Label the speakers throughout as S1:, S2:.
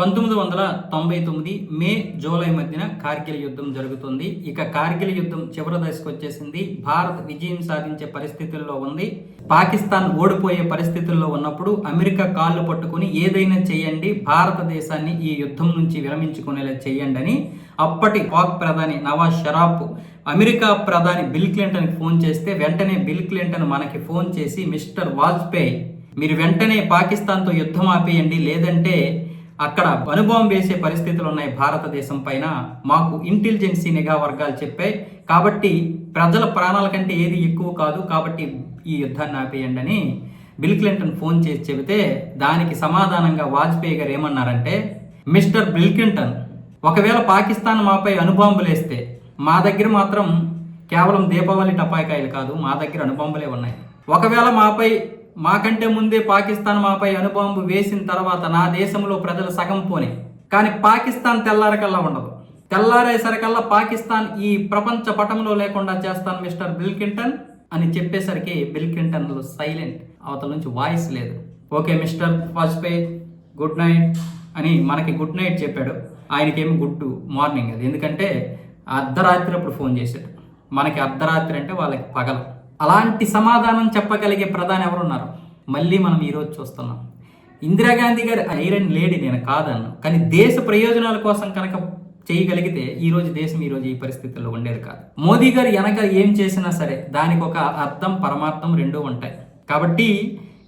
S1: పంతొమ్మిది వందల తొంభై తొమ్మిది మే జూలై మధ్యన కార్గిల్ యుద్ధం జరుగుతుంది. ఇక కార్గిల్ యుద్ధం చివరి దశకు వచ్చేసింది. భారత్ విజయం సాధించే పరిస్థితుల్లో ఉంది. పాకిస్తాన్ ఓడిపోయే పరిస్థితుల్లో ఉన్నప్పుడు అమెరికా కాళ్ళు పట్టుకుని ఏదైనా చేయండి భారతదేశాన్ని ఈ యుద్ధం నుంచి విరమించుకునేలా చేయండి అని అప్పటి పాక్ ప్రధాని నవాజ్ షరాఫ్ అమెరికా ప్రధాని బిల్ క్లింటన్కి ఫోన్ చేస్తే వెంటనే బిల్ క్లింటన్ మనకి ఫోన్ చేసి మిస్టర్ వాజ్పేయి మీరు వెంటనే పాకిస్తాన్తో యుద్ధం ఆపేయండి లేదంటే అక్కడ అనుభవం వేసే పరిస్థితులు ఉన్నాయి భారతదేశం పైన. మాకు ఇంటెలిజెన్సీ నిఘా వర్గాలు చెప్పాయి కాబట్టి ప్రజల ప్రాణాల కంటే ఏది ఎక్కువ కాదు. కాబట్టి ఈ యుద్ధాన్ని ఆపేయండి అని బిల్ క్లింటన్ ఫోన్ చేసి చెబితే దానికి సమాధానంగా వాజ్పేయి గారు ఏమన్నారంటే మిస్టర్ బిల్ క్లింటన్ ఒకవేళ పాకిస్తాన్ మాపై అనుబాంబులేస్తే మా దగ్గర మాత్రం కేవలం దీపావళి టపాయికాయలు కాదు. మా దగ్గర అనుబాంబులే ఉన్నాయి. ఒకవేళ మాపై మాకంటే ముందే పాకిస్తాన్ మాపై అణుబాంబు వేసిన తర్వాత నా దేశంలో ప్రజలు సగం పోనే. కానీ పాకిస్తాన్ తెల్లారకల్లా ఉండదు. తెల్లారేసరికల్లా పాకిస్తాన్ ఈ ప్రపంచ పటంలో లేకుండా చేస్తాను మిస్టర్ బిల్ క్లింటన్ అని చెప్పేసరికి బిల్ క్లింటన్ సైలెంట్. అవతల నుంచి వాయిస్ లేదు. Okay mister Vajpayee good night అని మనకి గుడ్ నైట్ చెప్పాడు. ఆయనకేమి గుడ్ మార్నింగ్ అది. ఎందుకంటే అర్ధరాత్రి అప్పుడు ఫోన్ చేశాడు. మనకి అర్ధరాత్రి అంటే వాళ్ళకి పగలు. అలాంటి సమాధానం చెప్పగలిగే ప్రధాని ఎవరున్నారు? మళ్ళీ మనం ఈరోజు చూస్తున్నాం. ఇందిరాగాంధీ గారి ఐరన్ లేడీ నేను కాదన్ను కానీ దేశ ప్రయోజనాల కోసం కనుక చేయగలిగితే ఈరోజు దేశం ఈరోజు ఈ పరిస్థితుల్లో ఉండేది కాదు. మోదీ గారు వెనక ఏం చేసినా సరే దానికి ఒక అర్థం పరమార్థం రెండూ ఉంటాయి. కాబట్టి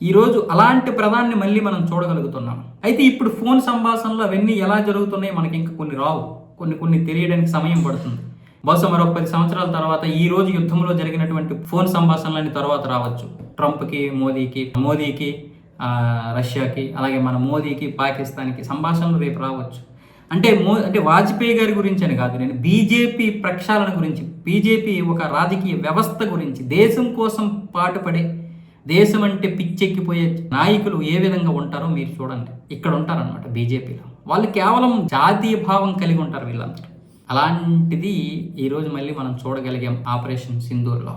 S1: ఈరోజు అలాంటి ప్రధాన్ని మళ్ళీ మనం చూడగలుగుతున్నాం. అయితే ఇప్పుడు ఫోన్ సంభాషణలు అవన్నీ ఎలా జరుగుతున్నాయి మనకి ఇంకా కొన్ని రావు. కొన్ని కొన్ని తెలియడానికి సమయం పడుతుంది. బహుశా మరొక పది సంవత్సరాల తర్వాత ఈ రోజు యుద్ధంలో జరిగినటువంటి ఫోన్ సంభాషణలని తర్వాత రావచ్చు. ట్రంప్కి మోదీకి మోదీకి రష్యాకి అలాగే మన మోదీకి పాకిస్తాన్కి సంభాషణలు రేపు రావచ్చు. అంటే మో అంటే వాజ్పేయి గారి గురించి అని కాదు నేను బీజేపీ ప్రక్షాళన గురించి బీజేపీ ఒక రాజకీయ వ్యవస్థ గురించి దేశం కోసం పాటుపడే దేశం అంటే పిచ్చెక్కిపోయే నాయకులు ఏ విధంగా ఉంటారో మీరు చూడండి. ఇక్కడ ఉంటారనమాట బీజేపీలో. వాళ్ళు కేవలం జాతీయ భావం కలిగి ఉంటారు వీళ్ళందరూ. అలాంటిది ఈరోజు మళ్ళీ మనం చూడగలిగాం ఆపరేషన్ సింధూర్లో.